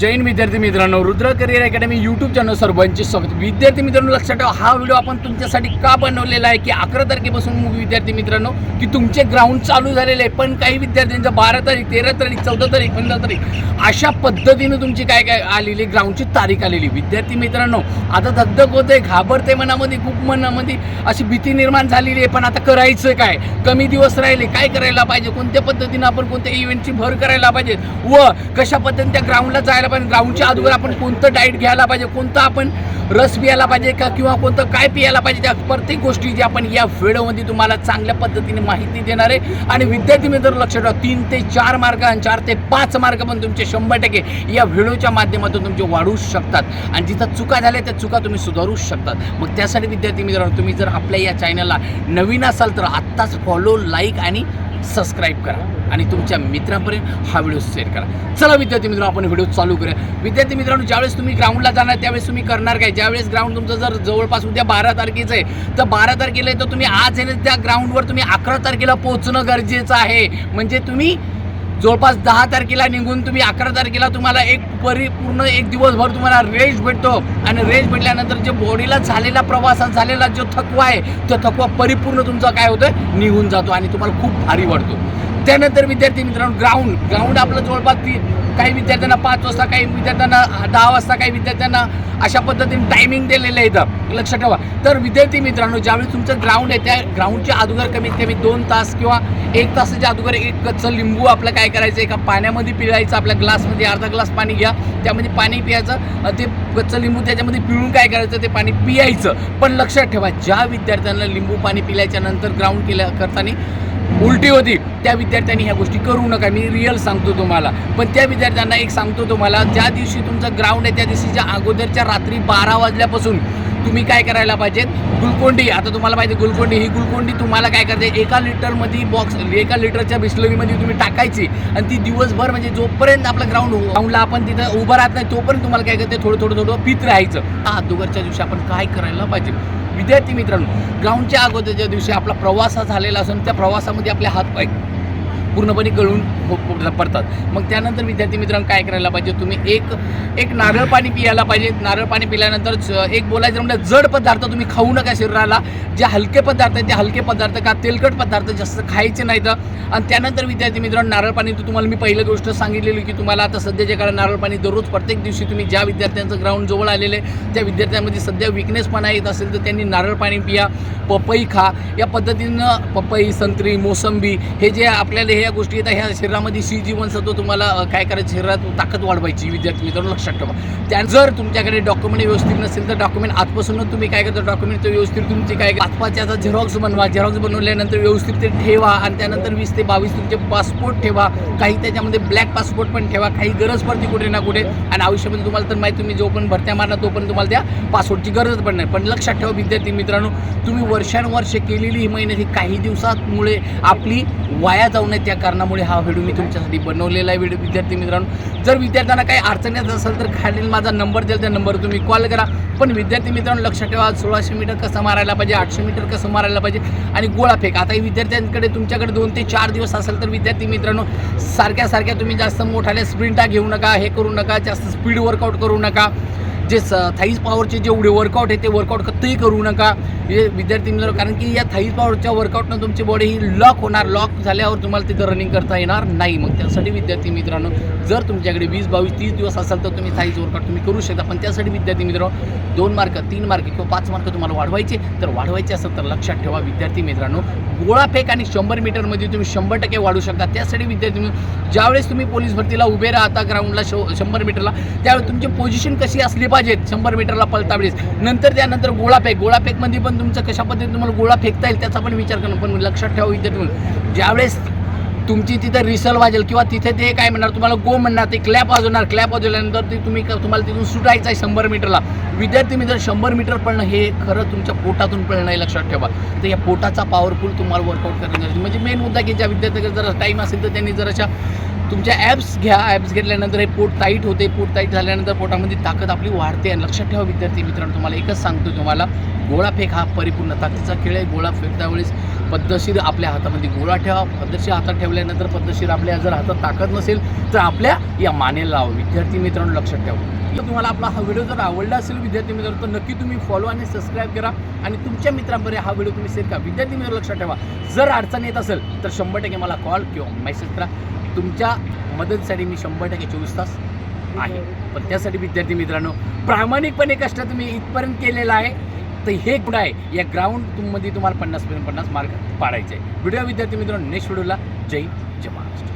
जैन विद्यार्थी मित्रांनो Rudra career academy YouTube channel सर्वांचे स्वागत. विद्यार्थी मित्रांनो लक्षात ठेवा हा व्हिडिओ आपण तुमच्यासाठी का बनवलेला आहे की अकरा तारखेपासून मग विद्यार्थी मित्रांनो की तुमचे ग्राउंड चालू झालेले आहे पण काही विद्यार्थ्यांच्या बारा तारीख तेरा तारीख चौदा तारीख पंधरा तारीख अशा पद्धतीनं तुमची काय काय आलेली ग्राउंडची तारीख आलेली. विद्यार्थी मित्रांनो आता धगधग होते घाबरते मनामध्ये खूप मनामध्ये अशी भीती निर्माण झालेली आहे पण आता करायचं काय? कमी दिवस राहिले काय करायला पाहिजे? कोणत्या पद्धतीनं आपण कोणत्या इव्हेंटची भर करायला पाहिजे? व कशा पद्धतीने त्या ग्राउंडला जायला पाहिजे. ग्राउंडच्या अगोदर आपण कोणतं डाईट घ्यायला पाहिजे कोणतं आपण रस पियाला पाहिजे का किंवा कोणतं काय पियाला पाहिजे त्या प्रत्येक गोष्टी जी आपण या व्हिडिओमध्ये तुम्हाला चांगल्या पद्धतीने माहिती देणार आहे. आणि विद्यार्थी मित्र लक्षात ठेवा तीन ते चार मार्ग आणि चार ते पाच मार्ग पण तुमचे शंभर टक्के या व्हिडिओच्या माध्यमातून तुमचे वाढू शकतात. आणि जिथं चुका झाल्या त्या चुका तुम्ही सुधारू शकतात. मग त्यासाठी विद्यार्थी मित्रांनो तुम्ही जर आपल्या या चॅनलला नवीन असाल तर आत्ताच फॉलो लाईक आणि सबस्क्राईब करा आणि तुमच्या मित्रांपर्यंत हा व्हिडिओ शेअर करा. चला विद्यार्थी मित्रांनो आपण व्हिडिओ चालू करूया. विद्यार्थी मित्रांनो ज्यावेळेस तुम्ही ग्राउंडला जाणार त्यावेळेस तुम्ही करणार काय? ज्यावेळेस ग्राउंड तुमचं जर जवळपास उद्या बारा तारखेचं आहे तर बारा तारखेला आहे तर तुम्ही आज आहे ना त्या ग्राउंडवर तुम्ही अकरा तारखेला पोहोचणं गरजेचं आहे. म्हणजे तुम्ही जवळपास दहा तारखेला निघून तुम्ही अकरा तारखेला तुम्हाला एक परिपूर्ण एक दिवसभर तुम्हाला रेस्ट भेटतो. आणि रेस्ट भेटल्यानंतर जे बॉडीला झालेला प्रवासात झालेला जो थकवा आहे तो थकवा परिपूर्ण तुमचा काय होतं निघून जातो आणि तुम्हाला खूप भारी वाटतो. त्यानंतर विद्यार्थी मित्रांनो ग्राउंड ग्राउंड आपलं जवळपास ती काही विद्यार्थ्यांना पाच वाजता काही विद्यार्थ्यांना दहा वाजता काही विद्यार्थ्यांना अशा पद्धतीने टायमिंग दिलेलं आहे इथं. लक्षात ठेवा. तर विद्यार्थी मित्रांनो ज्यावेळी तुमचं ग्राउंड आहे त्या ग्राउंडच्या अगोदर कमीत कमी दोन तास किंवा एक तासाच्या अगोदर एक कच्चं लिंबू आपलं काय करायचं एका पाण्यामध्ये पिळायचं आपल्या ग्लासमध्ये अर्धा ग्लास पाणी घ्या. त्यामध्ये पाणी पियायचं ते कच्चं लिंबू त्याच्यामध्ये पिळून काय करायचं ते पाणी पियायचं. पण लक्षात ठेवा ज्या विद्यार्थ्यांना लिंबू पाणी पिल्याच्या नंतर ग्राउंड केल्या करताना उलटी होती. त्या विद्यार्थ्यांनी ह्या गोष्टी करू नका. मी रिअल सांगतो तुम्हाला. पण त्या विद्यार्थ्यांना एक सांगतो तुम्हाला ज्या दिवशी तुमचं ग्राउंड आहे त्या दिवशीच्या अगोदरच्या रात्री बारा वाजल्यापासून तुम्ही काय करायला पाहिजेत? गुलकोंडी. आता तुम्हाला माहिती गुलकोंडी ही गुलकोंडी तुम्हाला काय करते? एका लिटरमध्ये बॉक्स एका लिटरच्या बिस्लरीमध्ये तुम्ही टाकायची आणि ती दिवसभर म्हणजे जोपर्यंत आपलं ग्राउंड ग्राउंडला हो, आपण तिथं उभं राहत नाही तोपर्यंत तुम्हाला काय करते? थोडं थोडं थोडं पित राहायचं. हा अगोदरच्या दिवशी आपण काय करायला पाहिजे? विद्यार्थी मित्रांनो ग्राउंडच्या अगोदरच्या दिवशी आपला प्रवास हा झालेला असून त्या प्रवासामध्ये आपले हातपाय पूर्णपणे गळून हो- हो- पडतात. मग त्यानंतर विद्यार्थी मित्रांनो काय करायला पाहिजे? तुम्ही एक एक नारळ पाणी पियायला पाहिजे. नारळ पाणी पिल्यानंतर एक बोलायचं म्हणजे जड पदार्थ तुम्ही खाऊ नका शरीराला. जे हलके पदार्थ आहेत ते हलके पदार्थ का तेलकट पदार्थ जास्त खायचे नाहीत. आणि त्यानंतर विद्यार्थी मित्रांनो नारळ पाणी तर तुम्हाला मी पहिली गोष्ट सांगितलेली की तुम्हाला आता सध्याच्या काळात नारळ पाणी दररोज प्रत्येक दिवशी तुम्ही ज्या विद्यार्थ्यांचं ग्राउंड जवळ आलेले त्या विद्यार्थ्यांमध्ये सध्या विकनेसपणा येत असेल तर त्यांनी नारळ पाणी पिया पपई खा. या पद्धतीनं पपई संत्री मोसंबी हे जे आपल्याला हे या गोष्टी येतात. ह्या शरीरामध्ये सी जीवनसत्व तुम्हाला काय करायचं? शरीरात ताकद वाढवायची विद्यार्थी मित्रांनो लक्षात ठेवा. त्या जर तुमच्याकडे डॉक्युमेंट व्यवस्थित नसेल तर डॉक्युमेंट आजपासून तुम्ही काय करता? डॉक्युमेंट व्यवस्थित तुमची काय आजपाच्या झेरॉक्स बनवा. झेरॉक्स बनवल्यानंतर व्यवस्थित ते ठेवा आणि त्यानंतर वीस ते बावीस तुमचे पासपोर्ट ठेवा. काही त्याच्यामध्ये ब्लॅक पासपोर्ट पण ठेवा. काही गरज पडते कुठे ना कुठे आणि आयुष्यामध्ये तुम्हाला तर माहिती तुम्ही जो पण भरत्या मारणार तो पण तुम्हाला त्या पासपोर्टची गरज पण नाही पण लक्षात ठेवा विद्यार्थी मित्रांनो तुम्ही वर्षानुवर्षे केलेली ही मेहनत ही काही दिवसांमुळे आपली वाया जाऊ नये. त्या कारणामुळे हा व्हिडिओ मी तुमच्यासाठी बनवलेला आहे. व्हिडिओ विद्यार्थी मित्रांनो जर विद्यार्थ्यांना काही अडचण येत असेल तर खालील माझा नंबर द्याल त्या नंबर तुम्ही कॉल करा. पण विद्यार्थी मित्रांनो लक्षात ठेवा सोळाशे मीटर कसं मारायला पाहिजे आठशे मीटर कसं मारायला पाहिजे आणि गोळा फेक. आता विद्यार्थ्यांकडे तुमच्याकडे दोन ते चार दिवस असेल तर विद्यार्थी मित्रांनो सारख्या सारख्या तुम्ही जास्त मोठ्याने स्प्रिंटा घेऊ नका हे करू नका जास्त स्पीड वर्कआउट करू नका. जे स थाईज पॉवरचे जेवढे वर्कआउट आहे ते वर्कआउट कधीही करू नका. हे विद्यार्थी मित्र कारण की या थाईज पॉवरच्या वर्कआउटनं तुमची बॉडी ही लॉक होणार लॉक झाल्यावर तुम्हाला तिथं रनिंग करता येणार नाही. मग त्यासाठी विद्यार्थी मित्रांनो जर तुमच्याकडे वीस बावीस तीस दिवस असेल तर तुम्ही थाईज वर्कआउट तुम्ही करू शकता. पण त्यासाठी विद्यार्थी मित्र दोन मार्क तीन मार्क किंवा पाच मार्क तुम्हाला वाढवायचे. तर वाढवायचे असेल तर लक्षात ठेवा विद्यार्थी मित्रांनो गोळा फेक आणि शंभर मीटरमध्ये तुम्ही शंभर टक्के वाढू शकता. त्यासाठी विद्यार्थी ज्यावेळेस तुम्ही पोलीस भरतीला उभे राहता ग्राउंडला शो शंभर मीटरला त्यावेळेस तुमची पोझिशन कशी असली पाहिजेत शंभर मीटरला पळता वेळेस. नंतर त्यानंतर गोळा फेक. पण तुमचं कशा पद्धतीने तुम्हाला गोळा फेकता येईल त्याचा पण विचार करणं. पण लक्षात ठेवा हो विद्यार्थी ज्यावेळेस तुमची तिथे रिसल वाजेल किंवा तिथे ते काय म्हणणार तुम्हाला गो म्हणणार ते क्लॅप वाजवणार क्लॅप वाजवल्यानंतर ते तुम्ही तुम्हाला तिथून सुटायचं आहे शंभर मीटरला. विद्यार्थी मित्र शंभर मीटर पळणं हे खरं तुमच्या पोटातून पळणं आहे लक्षात ठेवा. तर या पोटाचा पॉवरफुल तुम्हाला वर्कआउट करणं गरजेचं म्हणजे मेन मुद्दा की ज्या विद्यार्थ्याकडे जरा टाईम असेल तर त्यांनी जर अशा तुमच्या ॲप्स घ्या. ॲप्स घेतल्यानंतर हे पोट टाईट होते. पोट टाईट झाल्यानंतर पोटामध्ये ताकद आपली वाढते आणि लक्षात ठेवा विद्यार्थी मित्रांनो तुम्हाला एकच सांगतो तुम्हाला गोळा फेक हा परिपूर्ण ताकदीचा खेळ आहे गोळा फेकता वेळेस पद्धतशीर आपल्या हातामध्ये गोळा ठेवा. पद्धतशीर हातात ठेवल्यानंतर पद्धतशीर आपल्या जर हातात ताकद नसेल तर आपल्या या मानेला लावा. विद्यार्थी मित्रांनो लक्षात ठेवा. तर तुम्हाला आपला हा व्हिडिओ जर आवडला असेल विद्यार्थी मित्रांनो तर नक्की तुम्ही फॉलो आणि सबस्क्राईब करा. आणि तुमच्या मित्रांपर्यंत हा व्हिडिओ तुम्ही शेअर करा. विद्यार्थी मित्र लक्षात ठेवा. जर अडचण येत असेल तर शंभर टक्के मला कॉल किंवा मेसेज करा. तुमच्या मदतीसाठी मी शंभर टक्के चोवीस तास आहे. पण त्यासाठी विद्यार्थी मित्रांनो प्रामाणिकपणे कष्ट तुम्ही इथपर्यंत केलेला आहे. तर हे कुठं आहे? या ग्राउंड तुममध्ये तुम्हाला पन्नास पन्नास मार्क पाडायचे आहे. व्हिडिओ विद्यार्थी मित्रांनो नेक्स्ट व्हिडिओला जय जय महाराष्ट्र.